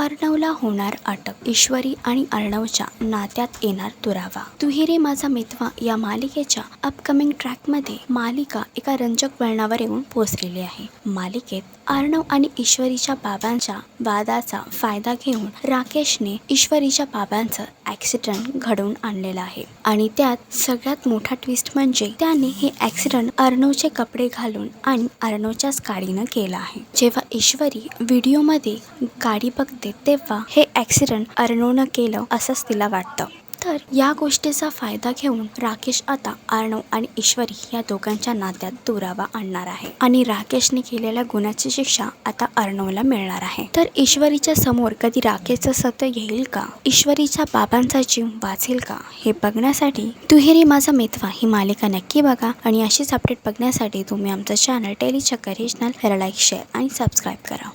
अर्णवला होणार अटक. ईश्वरी आणि अर्णवच्या नात्यात येणार दुरावा. तुहिरे माझा मितवा या मालिकेच्या अपकमिंग ट्रॅकमध्ये मालिका एका रंजक वळणावर येऊन पोहोचलेली आहे. मालिकेत अर्णव आणि ईश्वरीच्या बाबांच्या वादाचा फायदा घेऊन राकेशने ईश्वरीच्या बाबांचं ऍक्सिडेंट घडवून आणलेलं आहे. आणि त्यात सगळ्यात मोठा ट्विस्ट म्हणजे त्याने हे ऍक्सिडेंट अर्णवचे कपडे घालून आणि अर्णवच्याच गाडीनं केला आहे. जेव्हा ईश्वरी व्हिडिओमध्ये गाडी बघते तेव्हा हे ऍक्सिडेंट अर्णवनं केलं असंच तिला वाटतं. तर या गोष्टीचा फायदा घेऊन राकेश आता अर्णव आणि ईश्वरी या दोघांच्या नात्यात दुरावा आणणार आहे. आणि राकेशने केलेल्या गुन्ह्याची शिक्षा आता अर्णवला मिळणार आहे. तर ईश्वरीच्या समोर कधी राकेशचं सत्य येईल का? ईश्वरीच्या बाबांचा जीव वाचेल का? हे बघण्यासाठी तुहेरी माझा मेथवा ही मालिका नक्की बघा आणि अशीच अपडेट बघण्यासाठी तुम्ही आमचं चॅनल टेलीचक्कर रिजनल लाईक शेअर आणि सबस्क्राईब करा.